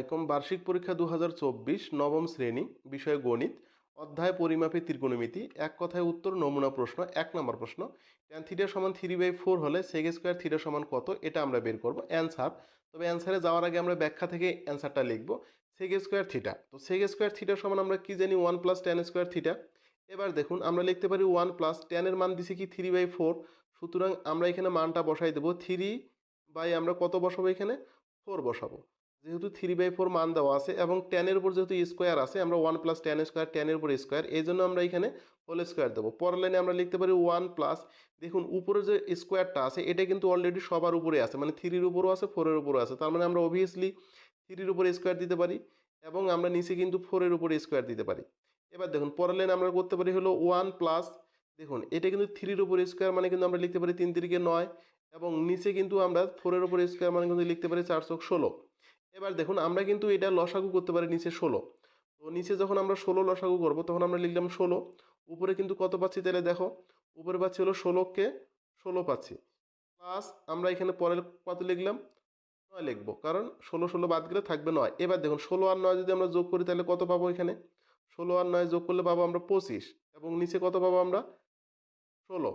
আলাইকুম। বার্ষিক পরীক্ষা দু হাজার চব্বিশ, নবম শ্রেণি, বিষয় গণিত, অধ্যায় পরিমাপে ত্রিকোণমিতি, এক কথায় উত্তর, নমুনা প্রশ্ন, এক নম্বর প্রশ্ন। ট্যান থিটা সমান থ্রি বাই ফোর হলে সেগ স্কোয়ার থিটা সমান কত? এটা আমরা বের করব। অ্যান্সার তবে অ্যান্সারে যাওয়ার আগে আমরা ব্যাখ্যা থেকে অ্যান্সারটা লিখব। সেগ স্কোয়ার থিটা তো সেগ স্কোয়ার থিটা সমান আমরা কি জানি? One plus tan square theta এবার দেখুন, আমরা লিখতে পারি ওয়ান প্লাস টেনের মান দিছি কি? থ্রি বাই ফোর সুতরাং আমরা এখানে মানটা বসাই দেবো। থ্রি বাই আমরা কত বসাবো এখানে? ফোর বসাবো। যেহেতু থ্রি বাই ফোর মান দেওয়া আছে এবং টেনের উপর যেহেতু স্কোয়ার আছে, আমরা ওয়ান প্লাস টেন স্কোয়ার টেনের উপর স্কোয়ার এই জন্য আমরা এখানে হোল স্কোয়ার দেবো। পরের লাইনে আমরা লিখতে পারি ওয়ান প্লাস দেখুন উপরে যে স্কোয়ারটা আছে, এটা কিন্তু অলরেডি সবার উপরে আছে মানে থ্রির উপরও আছে ফোরের উপরও আছে, তার মানে আমরা অবভিয়াসলি থ্রির উপরে স্কোয়ার দিতে পারি এবং আমরা নিচে কিন্তু ফোরের উপরে স্কোয়ার দিতে পারি। এবার দেখুন, পরের লাইনে আমরা করতে পারি হলো ওয়ান প্লাস দেখুন, এটা কিন্তু থ্রির উপর স্কোয়ার মানে কিন্তু আমরা লিখতে পারি তিন তিরিকে নয়, এবং নিচে কিন্তু আমরা ফোরের উপর স্কোয়ার মানে কিন্তু লিখতে পারি চারশো ষোলো। এবার দেখুন, আমরা কিন্তু এটা লসাগু করতে পারি নিচে ষোলো। তো নিচে যখন আমরা ষোলো লসাগু করব, তখন আমরা লিখলাম ষোলো। উপরে কিন্তু কত পাচ্ছি তাহলে দেখো, উপরে পাচ্ছি হলো ষোলোকে ষোলো পাচ্ছি। প্লাস আমরা এখানে পরের কত লিখলাম নয় লিখব, কারণ ষোলো ষোলো বাদ গেলে থাকবে নয়। এবার দেখুন, ষোলো আর নয় যদি আমরা যোগ করি তাহলে কত পাবো এখানে? ষোলো আর নয় যোগ করলে পাবো আমরা পঁচিশ, এবং নিচে কত পাবো আমরা ষোলো।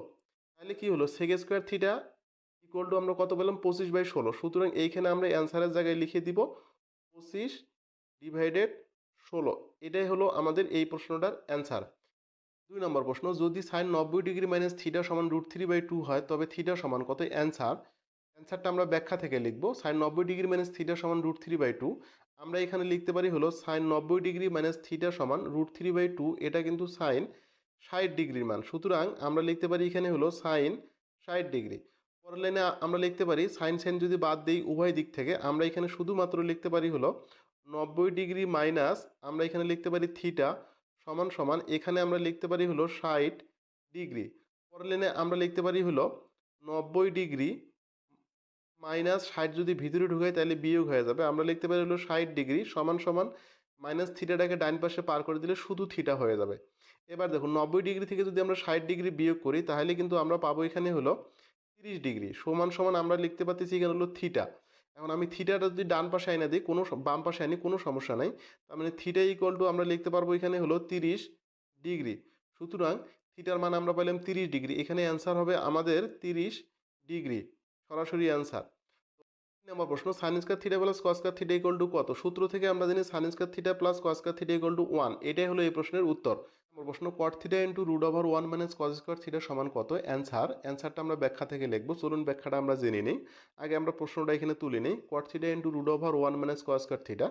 তাহলে কি হলো? Sec square theta equal to আমরা কত পেলাম? পঁচিশ বাই ষোলো। সুতরাং এইখানে আমরা অ্যান্সারের জায়গায় লিখে দিব পঁচিশ ডিভাইডেড ষোলো। এটাই হলো আমাদের এই প্রশ্নটার অ্যান্সার দুই নম্বর প্রশ্ন, যদি সাইন নব্বই ডিগ্রি মাইনাস থিটা সমান রুট থ্রি বাই টু হয়, তবে থিটা সমান কত? অ্যান্সার অ্যান্সারটা আমরা ব্যাখ্যা থেকে লিখব। সাইন নব্বই ডিগ্রি মাইনাস থিটা সমান রুট থ্রি বাই টু আমরা এখানে লিখতে পারি হলো সাইন নব্বই ডিগ্রি মাইনাস থিটা সমান রুট থ্রি বাই টু এটা কিন্তু সাইন ষাট ডিগ্রির মান। সুতরাং আমরা লিখতে পারি এখানে হলো সাইন ষাট ডিগ্রি পরের লাইনে আমরা লিখতে পারি, সাইন সাইন যদি বাদ দিই উভয় দিক থেকে, আমরা এখানে শুধুমাত্র লিখতে পারি হলো নব্বই ডিগ্রি মাইনাস, আমরা এখানে লিখতে পারি থিটা সমান সমান, এখানে আমরা লিখতে পারি হলো ষাট ডিগ্রি। পরের লাইনে আমরা লিখতে পারি হলো নব্বই ডিগ্রি মাইনাস ষাট যদি ভিতরে ঢুকাই তাহলে বিয়োগ হয়ে যাবে। আমরা লিখতে পারি হলো ষাট ডিগ্রি সমান সমান মাইনাস থিটাটাকে ডান পাশে পার করে দিলে শুধু থিটা হয়ে যাবে। এবার দেখুন, নব্বই ডিগ্রি থেকে যদি আমরা ষাট ডিগ্রি বিয়োগ করি, তাহলে কিন্তু আমরা পাবো এখানে হলো তিরিশ ডিগ্রি। সমান সমান আমরা লিখতে পারতেছি এখানে হলো থিটা এখন আমি থিটাটা যদি ডান পাশে আনি দিই, কোনো বাম পাশে আনি কোনো সমস্যা নাই। তার মানে থিটা ইকুয়াল টু আমরা লিখতে পারব এখানে হলো তিরিশ ডিগ্রি। সুতরাং থিটার মান আমরা পেলাম তিরিশ ডিগ্রি। এখানে অ্যান্সার হবে আমাদের তিরিশ ডিগ্রি। সরাসরি অ্যান্সার নম্বর প্রশ্ন sine square theta plus cos square theta equal to কত? সূত্র থেকে আমরা জানি sine square theta plus cos square theta equal to one এটাই হলো এই প্রশ্নের উত্তর। প্রশ্ন cot theta into root over one minus cos square theta সমান কত? অ্যান্সার অ্যান্সারটা আমরা ব্যাখ্যা থেকে লিখব। চলুন ব্যাখ্যাটা আমরা জেনে নিই। আগে আমরা প্রশ্নটা এখানে তুলে নিই। Cot theta into root over one minus cos square theta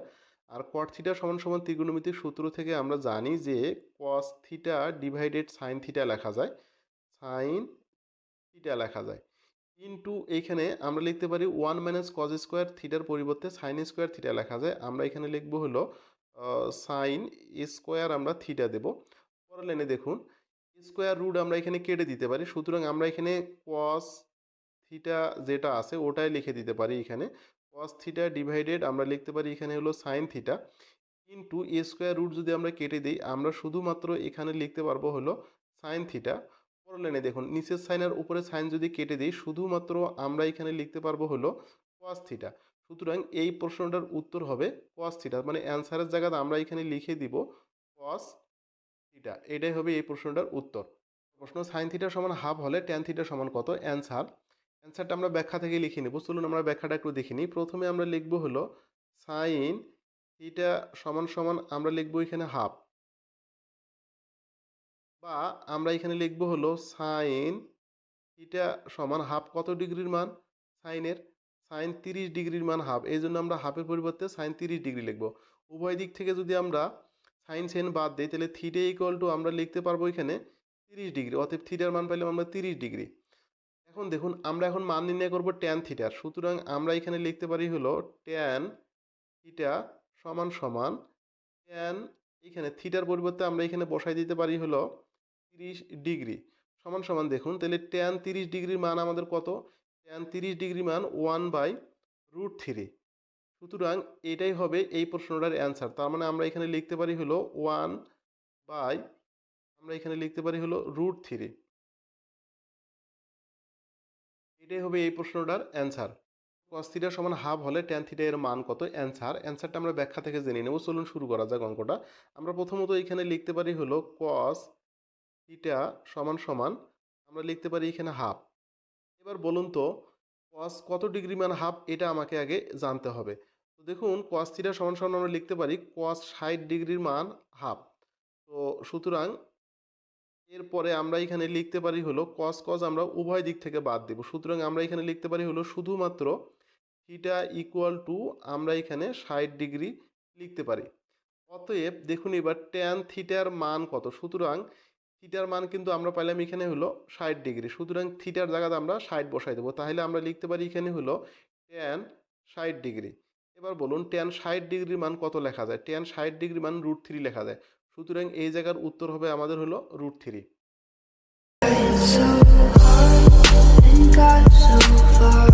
আর কট থিটা সমান সমান ত্রিগুণমিতির সূত্র থেকে আমরা জানি যে cos theta divided sine theta লেখা যায়। সাইন থিটা লেখা যায়। ইন্টু এইখানে আমরা লিখতে পারি ওয়ান মাইনাস কজ স্কোয়ার থিটার পরিবর্তে সাইন স্কোয়ার থিটা লেখা যায়। আমরা এখানে লিখব হলো সাইন স্কোয়ার আমরা থিটা দেব। পরের লাইনে দেখুন, স্কোয়ার রুট আমরা এখানে কেটে দিতে পারি। সুতরাং আমরা এখানে কস থিটা যেটা আছে ওটাই লিখে দিতে পারি এখানে। কস থিটা ডিভাইডেড আমরা লিখতে পারি এখানে হলো sine theta into a square root যদি আমরা কেটে দিই, আমরা শুধুমাত্র এখানে লিখতে পারব হলো সাইন থিটা পরের লাইনে দেখুন, নিচের সাইনের উপরে সাইন যদি কেটে দিই, শুধুমাত্র আমরা এখানে লিখতে পারব হলো কস থিটা সুতরাং এই প্রশ্নটার উত্তর হবে কস থিটা মানে অ্যান্সারের জায়গাতে আমরা এখানে লিখে দিব কস থিটা, এটাই হবে এই প্রশ্নটার উত্তর। প্রশ্ন সাইন থিটা সমান হাফ হলে ট্যান থিটা সমান কত? অ্যান্সার অ্যান্সারটা আমরা ব্যাখ্যা থেকে লিখে নেব। চলুন আমরা ব্যাখ্যাটা একটু দেখে নিই। প্রথমে আমরা লিখব হলো সাইন থিটা সমান সমান আমরা লিখব এখানে হাফ বা আমরা এখানে লিখব হলো সাইন থিটা সমান হাফ কত ডিগ্রির মান? সাইনের সাইন তিরিশ ডিগ্রির মান হাফ এই জন্য আমরা হাফের পরিবর্তে সাইন তিরিশ ডিগ্রি লিখব। উভয় দিক থেকে যদি আমরা সাইন সেন বাদ দিই, তাহলে থিটা ইকুয়াল টু আমরা লিখতে পারব এখানে তিরিশ ডিগ্রি, অতএব থিটার মান পাইলাম আমরা তিরিশ ডিগ্রি। এখন দেখুন, আমরা এখন মান নির্ণয় করব ট্যান থিটার সুতরাং আমরা এখানে লিখতে পারি হলো ট্যান থিটা সমান সমান ট্যান এখানে থিটার পরিবর্তে আমরা এখানে বসাই দিতে পারি হলো তিরিশ ডিগ্রি। সমান সমান দেখুন, তাহলে ট্যান তিরিশ ডিগ্রির মান আমাদের কত? ট্যান তিরিশ ডিগ্রি মান ওয়ান বাই রুট থ্রি সুতরাং এটাই হবে এই প্রশ্নটার অ্যান্সার তার মানে আমরা এখানে লিখতে পারি হলো ওয়ান বাই আমরা এখানে লিখতে পারি হলো রুট থ্রি এটাই হবে এই প্রশ্নটার অ্যান্সার কস থিটা সমান হাফ হলে ট্যান থিটা এর মান কত? অ্যান্সার অ্যান্সারটা আমরা ব্যাখ্যা থেকে জেনে নেব। চলুন শুরু করা যাক অঙ্কটা। আমরা প্রথমত এখানে লিখতে পারি হলো কস থিটা সমান সমান, আমরা লিখতে পারি এখানে হাফ এবার বলুন তো কস কত ডিগ্রি মান হাফ এটা আমাকে আগে জানতে হবে। তো দেখুন কস থিটা সমান সমান আমরা লিখতে পারি কস ষাট ডিগ্রির মান হাফ। তো সুতরাং এরপরে আমরা এখানে লিখতে পারি হলো কস কস আমরা উভয় দিক থেকে বাদ দেব। সুতরাং আমরা এখানে লিখতে পারি হলো শুধুমাত্র থিটা ইকুয়াল টু আমরা এখানে ষাট ডিগ্রি লিখতে পারি। অতএব দেখুন এবার ট্যান থিটার মান কত? সুতরাং থিটার মান কিন্তু আমরা পাইলাম এখানে হলো ষাট ডিগ্রি। সুতরাং থিটার জায়গাতে আমরা ষাট বসাই দেবো। তাহলে আমরা লিখতে পারি এখানে হলো ট্যান ষাট ডিগ্রি। এবার বলুন ট্যান ষাট ডিগ্রির মান কত লেখা যায়? ট্যান ষাট ডিগ্রি মান রুট থ্রি লেখা যায়। সুতরাং এই জায়গার উত্তর হবে আমাদের হলো root three and got so